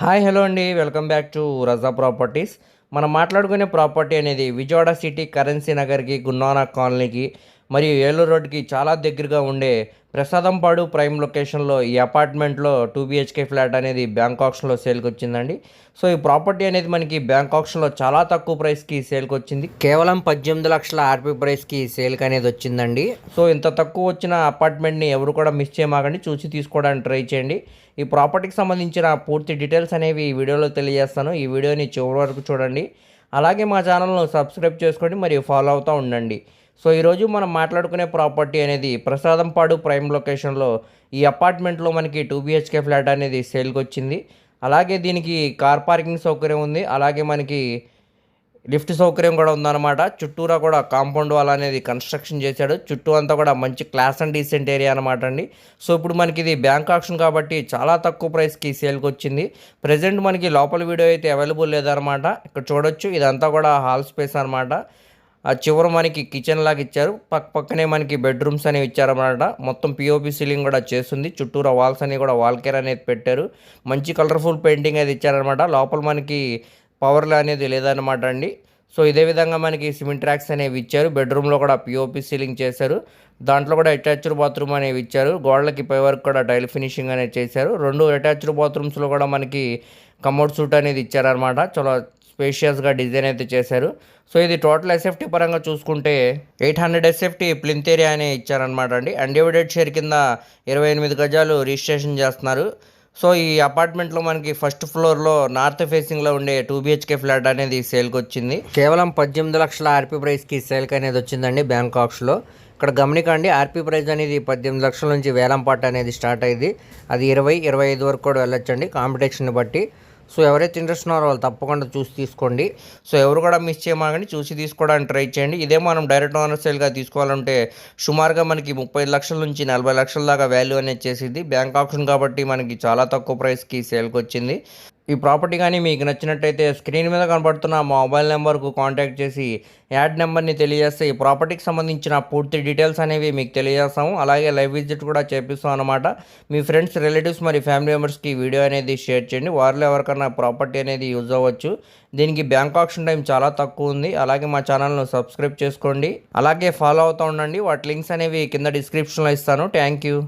Hi hello అండి. Welcome back to Raza properties. మనం మాట్లాడుకునే ప్రాపర్టీ అనేది విజయవాడ సిటీ కరెన్సీ నగర్కి గున్నానా కాలనీకి మరియు ఏలూరు రోడ్కి చాలా దగ్గరగా ఉండే ప్రసాదంపాడు ప్రైమ్ లొకేషన్లో ఈ అపార్ట్మెంట్లో టూ బిహెచ్కే ఫ్లాట్ అనేది బ్యాంక్ ఆప్షన్లో సేల్కి వచ్చిందండి సో ఈ ప్రాపర్టీ అనేది మనకి బ్యాంక్ ఆప్షన్లో చాలా తక్కువ ప్రైస్కి సేల్కి వచ్చింది కేవలం పద్దెనిమిది లక్షల ఆర్పీ ప్రైస్కి సేల్కి అనేది వచ్చిందండి. సో ఇంత తక్కువ వచ్చిన అపార్ట్మెంట్ని ఎవరు కూడా మిస్ చేయమాకండి. చూసి తీసుకోవడానికి ట్రై చేయండి. ఈ ప్రాపర్టీకి సంబంధించిన పూర్తి డీటెయిల్స్ అనేవి ఈ వీడియోలో తెలియజేస్తాను. ఈ వీడియోని చివరి వరకు చూడండి. అలాగే మా ఛానల్ను సబ్స్క్రైబ్ చేసుకోండి. మరియు ఫాలో అవుతూ ఉండండి. సో ఈరోజు మనం మాట్లాడుకునే ప్రాపర్టీ అనేది ప్రసాదంపాడు ప్రైమ్ లొకేషన్లో ఈ అపార్ట్మెంట్లో మనకి టూ బిహెచ్కే ఫ్లాట్ అనేది సేల్కి వచ్చింది అలాగే దీనికి కార్ పార్కింగ్ సౌకర్యం ఉంది. అలాగే మనకి లిఫ్ట్ సౌకర్యం కూడా ఉందన్నమాట. చుట్టూరా కూడా కాంపౌండ్ వాల్ అనేది కన్స్ట్రక్షన్ చేశాడు. చుట్టూ అంతా కూడా మంచి క్లాస్ అండ్ డీసెంట్ ఏరియా అనమాట అండి. సో ఇప్పుడు మనకి ఇది బ్యాంక్ ఆప్షన్ కాబట్టి చాలా తక్కువ ప్రైస్కి సేల్కి వచ్చింది ప్రజెంట్ మనకి లోపల వీడియో అయితే అవైలబుల్ లేదనమాట ఇక్కడ చూడొచ్చు. ఇదంతా కూడా హాల్ స్పేస్ అనమాట ఆ చివర మనకి కిచెన్ లాగా ఇచ్చారు. పక్క పక్కనే మనకి బెడ్రూమ్స్ అనేవి ఇచ్చారన్నమాట. మొత్తం పిఓపి సీలింగ్ కూడా చేస్తుంది. చుట్టూరా వాల్స్ అనేవి కూడా వాల్ కేర్ అనేది పెట్టారు. మంచి కలర్ఫుల్ పెయింటింగ్ అనేది ఇచ్చారనమాట లోపల మనకి పవర్లు అనేది లేదనమాట అండి. సో ఇదే విధంగా మనకి సిమెంట్ ట్రాక్స్ అనేవి ఇచ్చారు. బెడ్రూమ్లో కూడా పిఓపి సీలింగ్ చేశారు. దాంట్లో కూడా అటాచ్డ్ బాత్రూమ్ అనేవి ఇచ్చారు. గోడలకి పై వరకు కూడా టైల్ ఫినిషింగ్ అనేది చేశారు. రెండు అటాచ్డ్ బాత్రూమ్స్లో కూడా మనకి కమోడ్ సూట్ అనేది ఇచ్చారనమాట చాలా స్పేషియస్గా డిజైన్ అయితే చేశారు. సో ఇది టోటల్ ఎస్ఎఫ్టీ పరంగా చూసుకుంటే ఎయిట్ హండ్రెడ్ ఎస్ఎఫ్టీ ప్లింతేరియా అనే ఇచ్చారనమాట అండి. అన్డివైడెడ్ షేర్ కింద ఇరవై ఎనిమిది గజాలు రిజిస్ట్రేషన్ చేస్తున్నారు. సో ఈ అపార్ట్మెంట్లో మనకి ఫస్ట్ ఫ్లోర్లో నార్త్ ఫేసింగ్లో ఉండే టూ బిహెచ్కే ఫ్లాట్ అనేది సేల్కి వచ్చింది కేవలం పద్దెనిమిది లక్షల ఆర్పీ ప్రైస్కి సేల్కి అనేది వచ్చిందండి బ్యాంకాక్స్లో ఇక్కడ గమనికండి ఆర్పీ ప్రైస్ అనేది పద్దెనిమిది లక్షల నుంచి వేలం పాట అనేది స్టార్ట్ అయింది. అది ఇరవై ఇరవై ఐదు వరకు కూడా వెళ్ళొచ్చండి. కాంపిటీషన్ బట్టి సో ఎవరైతే ఇంట్రెస్ట్ ఉన్నారో వాళ్ళు తప్పకుండా చూసి తీసుకోండి. సో ఎవరు కూడా మిస్ చేయమాగండి చూసి తీసుకోవడానికి ట్రై చేయండి. ఇదే మనం డైరెక్ట్ ఓనర్ సేల్గా తీసుకోవాలంటే సుమారుగా మనకి ముప్పై లక్షల నుంచి నలభై లక్షల దాకా వాల్యూ అనేది చేసింది బ్యాంక్ ఆప్షన్ కాబట్టి మనకి చాలా తక్కువ ప్రైస్కి సేల్కి వచ్చింది ఈ ప్రాపర్టీ కానీ మీకు నచ్చినట్టయితే స్క్రీన్ మీద కనబడుతున్న మొబైల్ నెంబర్కు కాంటాక్ట్ చేసి యాడ్ నెంబర్ని తెలియజేస్తే ఈ ప్రాపర్టీకి సంబంధించిన పూర్తి డీటెయిల్స్ అనేవి మీకు తెలియజేస్తాము. అలాగే లైవ్ విజిట్ కూడా చేపిస్తాం అనమాట మీ ఫ్రెండ్స్ రిలేటివ్స్ మరి ఫ్యామిలీ మెంబర్స్కి వీడియో అనేది షేర్ చేయండి. వారిలో ఎవరికైనా ప్రాపర్టీ అనేది యూజ్ అవ్వచ్చు. దీనికి బ్యాంక్ ఆప్షన్ టైం చాలా తక్కువ ఉంది. అలాగే మా ఛానల్ను సబ్స్క్రైబ్ చేసుకోండి. అలాగే ఫాలో అవుతూ ఉండండి. వాటి లింక్స్ అనేవి కింద డిస్క్రిప్షన్లో ఇస్తాను. Thank you.